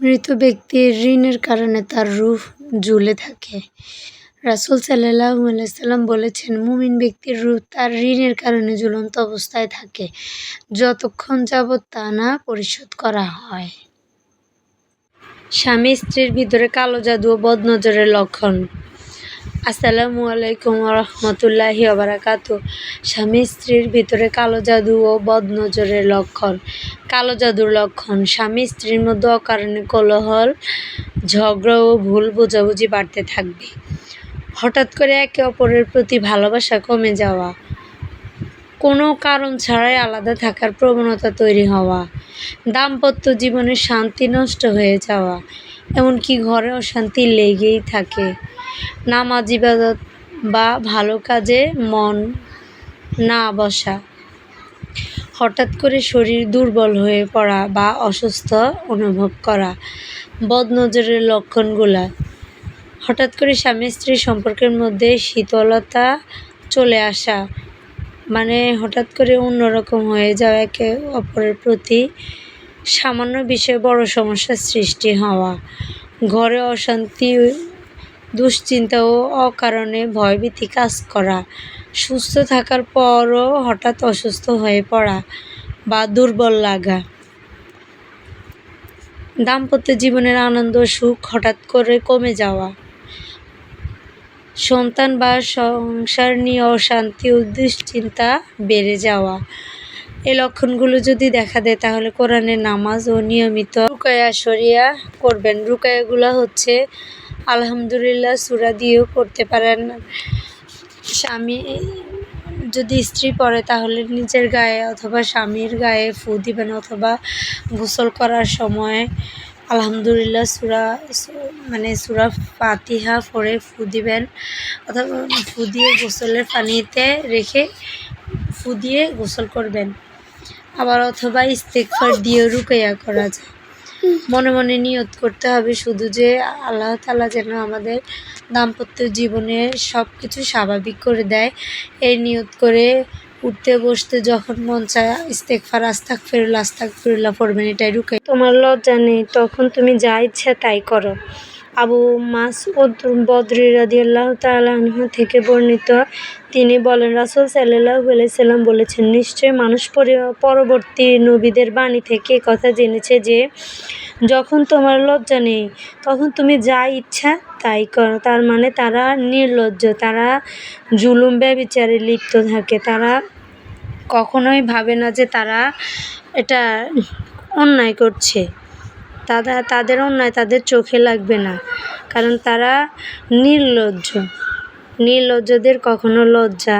মৃত ব্যক্তির ঋণের কারণে তার রুহ ঝুলে থাকে। রাসুল সাল্লাহু বলেছেন, মুমিন ব্যক্তির রূপ তার ঋণের কারণে ঝুলন্ত অবস্থায় থাকে, যতক্ষণ যাবৎ তা না পরিশোধ করা হয়। স্বামী স্ত্রীর ভিতরে কালো জাদু ও বদনজরের লক্ষণ। আসসালামু আলাইকুম রহমতুল্লাহি আবরাকাত স্বামী স্ত্রীর ভিতরে কালো জাদু ও বদনজরের লক্ষণ। কালো জাদুর লক্ষণ, স্বামী স্ত্রীর মধ্যে অকারণে কোলাহল, ঝগড়া ও ভুল বোঝাবুঝি বাড়তে থাকবে। হঠাৎ করে একে অপরের প্রতি ভালোবাসা কমে যাওয়া। কোনো কারণ ছাড়াই আলাদা থাকার প্রবণতা তৈরি হওয়া। দাম্পত্য জীবনে শান্তি নষ্ট হয়ে যাওয়া। এমনকি ঘরে অশান্তি লেগেই থাকে। নামাজ ইবাদত বা ভালো কাজে মন না বসা। হঠাৎ করে শরীর দুর্বল হয়ে পড়া বা অসুস্থ অনুভব করা। বদনজরের লক্ষণগুলা। হঠাৎ করে স্বামী স্ত্রী সম্পর্কের মধ্যে শীতলতা চলে আসা। মানে হঠাৎ করে অন্যরকম হয়ে যাওয়া, একে অপরের প্রতি সামান্য বিষয়ে বড় সমস্যার সৃষ্টি হওয়া। ঘরে অশান্তি দুশ্চিন্তা ও অকারণে ভয়ভীতি কাজ করা। সুস্থ থাকার পরও হঠাৎ অসুস্থ হয়ে পড়া বা দুর্বল লাগা। দাম্পত্য জীবনের আনন্দ সুখ হঠাৎ করে কমে যাওয়া। সন্তান বা সংসার নিয়ে অশান্তি ও দুশ্চিন্তা বেড়ে যাওয়া। এই লক্ষণগুলো যদি দেখা দেয়, তাহলে কোরআনের নামাজ ও নিয়মিত রুকায়া সরিয়া করবেন। রুকায়াগুলো হচ্ছে আলহামদুলিল্লাহ, সুরা দিয়েও করতে পারেন স্বামী, যদি স্ত্রী পড়ে তাহলে নিজের গায়ে অথবা স্বামীর গায়ে ফু দিবেন অথবা গোসল করার সময় আলহামদুলিল্লাহ সুরা মানে সুরা ফাতিহা পড়ে ফু দিবেন। অথবা ফু দিয়ে গোসলের পানিতে রেখে ফু দিয়ে গোসল করবেন। আবার অথবা ইস্তেকফার দিয়েও রুকাইয়া করা যায়। মনে মনে নিয়ত করতে হবে শুধু যে আল্লাহ তালা যেন আমাদের দাম্পত্য জীবনে সব কিছু স্বাভাবিক করে দেয়। এই নিয়ত করে উঠতে বসতে যখন মন চায় ইস্তেকফার আস্তাক ফেরুল আস্তাক ফেরুল্লা পড়বেন, এটাই রুকে তোমার লজ্জা নেই, তখন তুমি যা ইচ্ছা তাই করো। আবু মাসউদ বদরি রাদিয়াল্লাহু তাআলা আনহু থেকে বর্ণিত। তিনি বলেন, রাসূল আলাইহি সাল্লাম বলেছেন, নিশ্চয়ই মানুষ পরবর্তী নবীদের বাণী থেকে কথা জেনেছে যে, যখন তোমার লজ্জা নেই, তখন তুমি যা ইচ্ছা তাই করো। তার মানে তারা নির্লজ্জ, তারা জুলুম, ব্যবিচারে লিপ্ত থাকে। তারা কখনোই ভাবে না যে তারা এটা অন্যায় করছে। তারা তাদের অন্যায় তাদের চোখে লাগবে না। কারণ তারা নির্লজ্জ। নির্লজ্জদের কখনো লজ্জা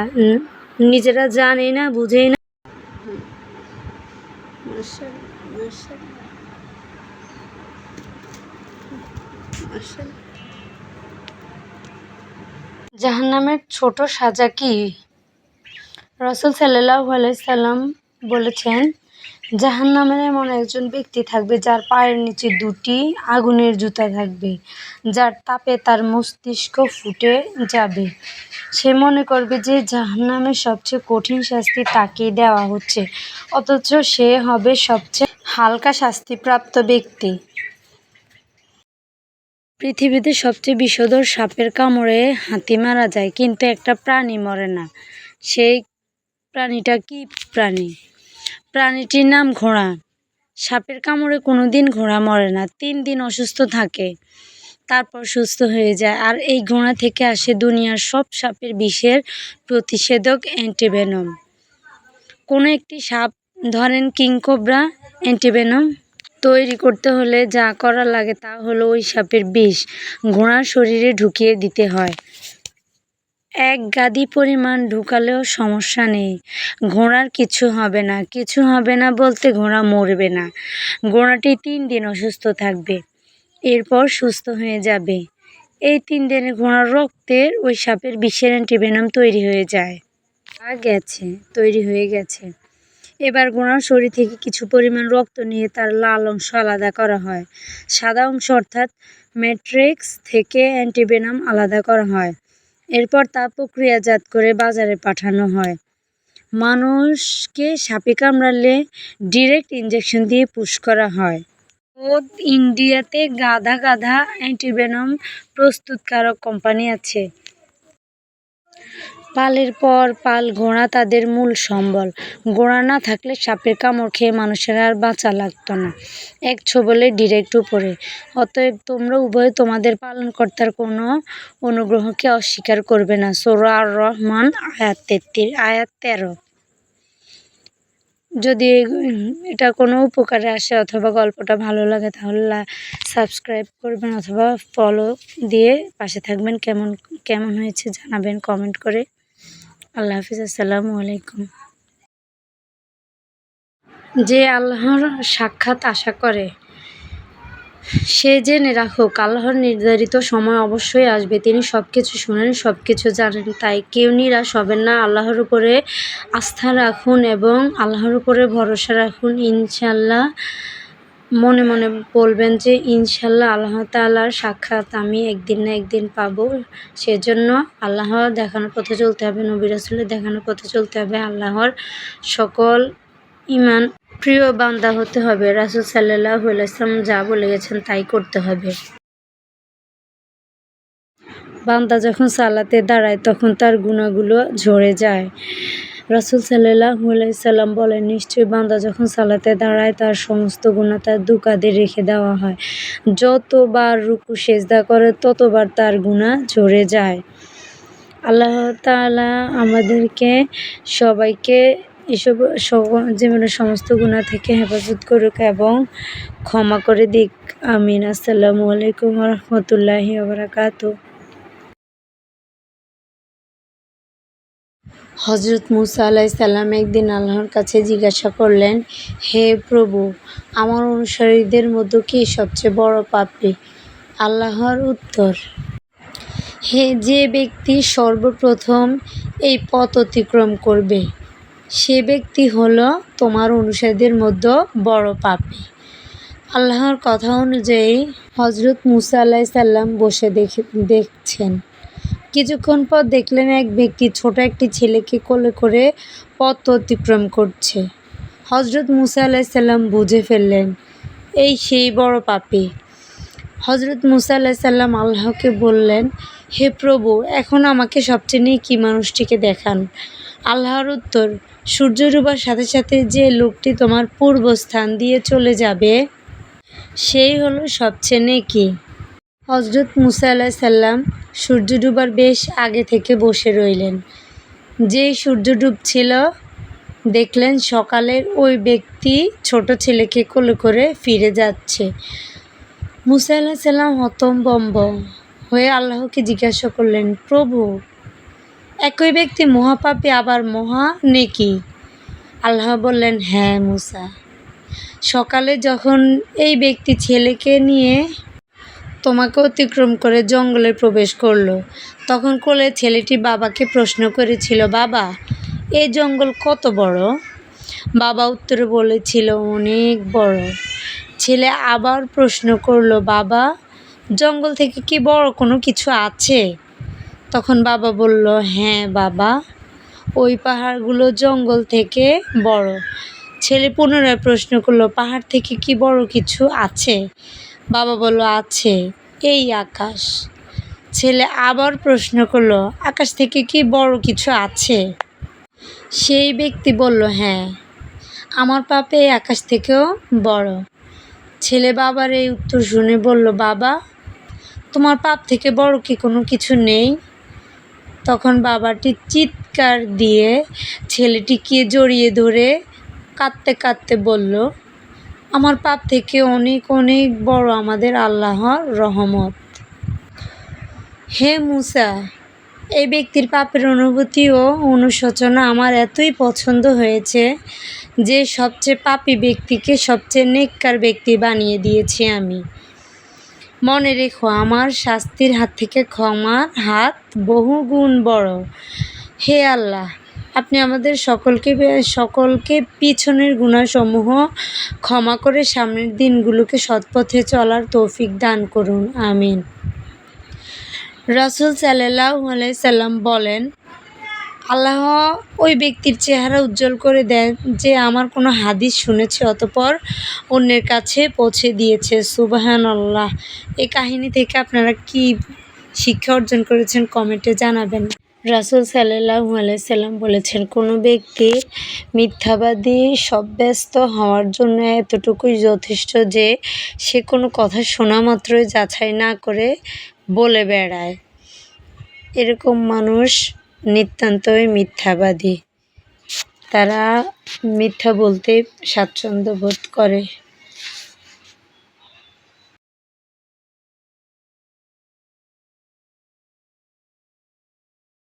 নিজেরা জানে না, বুঝেই না। জাহান্নামের ছোট সাজা কি? রসুল সাল্লাহ আলাইসাল্লাম বলেছেন জাহান্নামের এমন একজন ব্যক্তি থাকবে যার পায়ের নিচে দুটি আগুনের জুতা থাকবে, যার তাপে তার মস্তিষ্ক ফুটে যাবে। সে মনে করবে যে জাহান্নামের সবচেয়ে কঠিন শাস্তি তাকেই দেওয়া হচ্ছে, অথচ সে হবে সবচেয়ে হালকা শাস্তিপ্রাপ্ত ব্যক্তি। পৃথিবীতে সবচেয়ে বিষধর সাপের কামড়ে হাতি মারা যায়, কিন্তু একটা প্রাণী মরে না। সেই প্রাণীটা কি প্রাণী? প্রাণীটির নাম ঘোড়া। সাপের কামড়ে কোনো দিন ঘোড়া মরে না, তিন দিন অসুস্থ থাকে, তারপর সুস্থ হয়ে যায়। আর এই ঘোড়া থেকে আসে দুনিয়ার সব সাপের বিষের প্রতিষেধক অ্যান্টিভেনম। কোনো একটি সাপ, ধরেন কিংকোবরা অ্যান্টিভেনম তৈরি করতে হলে যা করা লাগে তা হলো ওই সাপের বিষ। ঘোড়ার শরীরে ঢুকিয়ে দিতে হয়। এক গাদি পরিমাণ ঢুকালেও সমস্যা নেই। ঘোড়ার কিছু হবে না, কিছু হবে না বলতে ঘোড়া মরবে না। ঘোড়াটি তিন দিন অসুস্থ থাকবে, এরপর সুস্থ হয়ে যাবে। এই তিন দিনে ঘোড়ার রক্তের ওই সাপের বিষের অ্যান্টিভেনাম তৈরি হয়ে যায়। আ গেছে, তৈরি হয়ে গেছে। এবার ঘোড়ার শরীর থেকে কিছু পরিমাণ রক্ত নিয়ে তার লাল অংশ আলাদা করা হয়। সাদা অংশ অর্থাৎ ম্যাট্রিক্স থেকে অ্যান্টিভেনাম আলাদা করা হয়। এরপর তা প্রক্রিয়াজাত করে বাজারে পাঠানো হয়। মানুষকে সাপে কামড়ালে ডিরেক্ট ইঞ্জেকশন দিয়ে পুশ করা হয়। বোধ ইন্ডিয়াতে গাধা গাধা অ্যান্টিভেনম প্রস্তুতকারক কোম্পানি আছে। পালের পর পাল ঘোড়া তাদের মূল সম্বল। ঘোড়া না থাকলে সাপের কামড় খেয়ে মানুষের আর বাঁচা লাগতো না। এক ছোবলে ডিরেক্ট উপরে। অতএব তোমরা উভয়ে তোমাদের পালনকর্তার কোনো অনুগ্রহকে অস্বীকার করবে না। সোরা রহমান আয়াত তেত্রিশ, আয়াত তেরো। যদি এটা কোনো উপকারে আসে অথবা গল্পটা ভালো লাগে, তাহলে সাবস্ক্রাইব করবেন অথবা ফলো দিয়ে পাশে থাকবেন। কেমন কেমন হয়েছে জানাবেন কমেন্ট করে। আল্লাহ হাফিজ, আসসালামু আলাইকুম। যে আল্লাহর সাক্ষাৎ আশা করে, সে জেনে রাখুক, আল্লাহর নির্ধারিত সময় অবশ্যই আসবে। তিনি সব কিছু শুনেন সব কিছু জানেন, তাই কেউ নিরাশ হবেন না। আল্লাহর উপরে আস্থা রাখুন এবং আল্লাহর উপরে ভরসা রাখুন। ইনশাল্লাহ মনে মনে বলবেন যে, ইনশাল্লাহ আল্লাহ তাল্লার সাক্ষাৎ আমি একদিন না একদিন পাবো। সেজন্য আল্লাহ দেখানোর পথে চলতে হবে, নবী রাসুলের দেখানোর পথে চলতে হবে। আল্লাহর সকল ইমান প্রিয় বান্দা হতে হবে। রাসুল সাল্লাহ ইসলাম যা বলে গেছেন তাই করতে হবে। বান্দা যখন সালাতে দাঁড়ায়, তখন তার গুণাগুলো ঝরে যায়। রাসুল সাল্লাহ সাল্লাম বলেন, নিশ্চয়ই বান্দা যখন সালাতে দাঁড়ায়, তার সমস্ত গুণা তার দুকাদে রেখে দেওয়া হয়। যতবার রুকু, সেজদা করে, ততবার তার গুণা ঝরে যায়। আল্লাহ তালা আমাদেরকে সবাইকে এসব জীবনের সমস্ত গুণা থেকে হেফাজত করুক এবং ক্ষমা করে দিক। আমিন। আসসালামু আলাইকুম রহমতুল্লাহি বারাকাতু হজরত মুসা আলাহ সাল্লাম একদিন আল্লাহর কাছে জিজ্ঞাসা করলেন, হে প্রভু, আমার অনুসারীদের মধ্যে কি সবচেয়ে বড় পাপি? আল্লাহর উত্তর, হে যে ব্যক্তি সর্বপ্রথম এই পথ অতিক্রম করবে, সে ব্যক্তি হলো তোমার অনুসারীদের মধ্যে বড় পাপি। আল্লাহর কথা অনুযায়ী হজরত মুসা আল্লাহ সাল্লাম বসে দেখে, দেখছেন। কিছুক্ষণ পর দেখলেন এক ব্যক্তি ছোট একটি ছেলেকে কোলে করে পথ অতিক্রম করছে। হজরত মুসা আলাহিসাল্লাম বুঝে ফেললেন, এই সেই বড় পাপি। হজরত মুসা আলাহিসাল্লাম আল্লাহকে বললেন, হে প্রভু, এখন আমাকে সবচেয়ে নিয়ে কী মানুষটিকে দেখান। আল্লাহর উত্তর, সূর্য ডুবার সাথে সাথে যে লোকটি তোমার পূর্বস্থান দিয়ে চলে যাবে, সেই হলো সবচেয়ে নেকি। হজরত মুসা আল্লাহ সাল্লাম সূর্য ডুবার বেশ আগে থেকে বসে রইলেন। যেই সূর্য ডুবছিল, দেখলেন সকালের ওই ব্যক্তি ছোট ছেলেকে কোলে করে ফিরে যাচ্ছে। মুসা আল্লাহ সাল্লাম হতম্বম্ব হয়ে আল্লাহকে জিজ্ঞাসা করলেন, প্রভু, একই ব্যক্তি মহাপাপী আবার মহা নেকি? আল্লাহ বললেন হ্যাঁ মুসা, সকালে যখন এই ব্যক্তি ছেলেকে নিয়ে তোমাকে অতিক্রম করে জঙ্গলে প্রবেশ করল। তখন কোলে ছেলেটি বাবাকে প্রশ্ন করেছিল, বাবা এই জঙ্গল কত বড়? বাবা উত্তরে বলেছিল, অনেক বড়। ছেলে আবার প্রশ্ন করল, বাবা, জঙ্গল থেকে কি বড় কোনো কিছু আছে? তখন বাবা বলল হ্যাঁ বাবা, ওই পাহাড়গুলো জঙ্গল থেকে বড়। ছেলে পুনরায় প্রশ্ন করল, পাহাড় থেকে কি বড় কিছু আছে? বাবা বলল, আছে। এই আকাশ। ছেলে আবার প্রশ্ন করল, আকাশ থেকে কি বড় কিছু আছে? সেই ব্যক্তি বলল হ্যাঁ আমার পাপে আকাশ থেকেও বড়। ছেলে বাবার এই উত্তর শুনে বলল, বাবা, তোমার পাপ থেকে বড় কি কোনো কিছু নেই? তখন বাবাটি চিৎকার দিয়ে ছেলেটিকে জড়িয়ে ধরে কাঁদতে কাঁদতে বলল আমার পাপ থেকে অনেক অনেক বড় আমাদের আল্লাহর রহমত। হে মুসা, এই ব্যক্তির পাপের অনুভূতি ও অনুশোচনা আমার এতই পছন্দ হয়েছে যে সবচেয়ে পাপি ব্যক্তিকে সবচেয়ে নেককার ব্যক্তি বানিয়ে দিয়েছি আমি। মনে রেখো, আমার শাস্তির হাত থেকে ক্ষমার হাত বহু গুণ বড়। হে আল্লাহ আপনি আমাদের সকলকে সকলকে পিছনের গুণাসমূহ ক্ষমা করে সামনের দিনগুলোকে সৎপথে চলার তৌফিক দান করুন। আমিন। রাসুল সাল্লাহ সাল্লাম বলেন, আল্লাহ ওই ব্যক্তির চেহারা উজ্জ্বল করে দেন যে আমার কোনো হাদিস শুনেছে, অতপর অন্যের কাছে পৌঁছে দিয়েছে। সুবাহান আল্লাহ এই কাহিনী থেকে আপনারা কি শিক্ষা অর্জন করেছেন কমেন্টে জানাবেন। রাসুল সাল্লাহু আলাইসাল্লাম বলেছেন, কোনো ব্যক্তি মিথ্যাবাদী সাব্যস্ত হওয়ার জন্য এতটুকুই যথেষ্ট যে সে কোনো কথা শোনা মাত্রই যাচাই না করে বলে বেড়ায়। এরকম মানুষ নিতান্তই মিথ্যাবাদী। তারা মিথ্যা বলতে স্বাচ্ছন্দ্য বোধ করে।